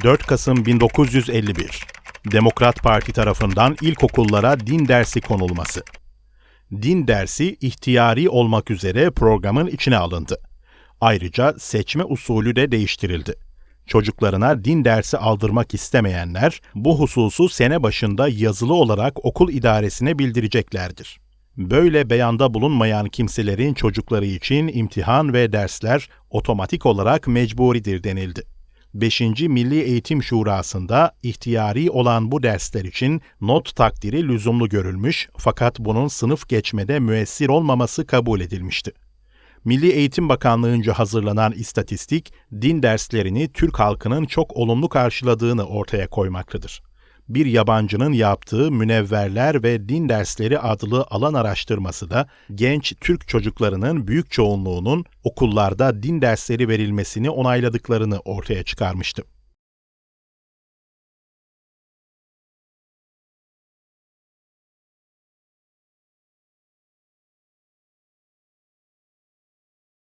4 Kasım 1951 Demokrat Parti tarafından ilkokullara din dersi konulması. Din dersi ihtiyari olmak üzere programın içine alındı. Ayrıca seçme usulü de değiştirildi. Çocuklarına din dersi aldırmak istemeyenler bu hususu sene başında yazılı olarak okul idaresine bildireceklerdir. Böyle beyanda bulunmayan kimselerin çocukları için imtihan ve dersler otomatik olarak mecburidir denildi. 5. Milli Eğitim Şurası'nda ihtiyari olan bu dersler için not takdiri lüzumlu görülmüş fakat bunun sınıf geçmede müessir olmaması kabul edilmişti. Milli Eğitim Bakanlığı'nca hazırlanan istatistik, din derslerini Türk halkının çok olumlu karşıladığını ortaya koymaktadır. Bir yabancının yaptığı Münevverler ve Din Dersleri adlı alan araştırması da genç Türk çocuklarının büyük çoğunluğunun okullarda din dersleri verilmesini onayladıklarını ortaya çıkarmıştı.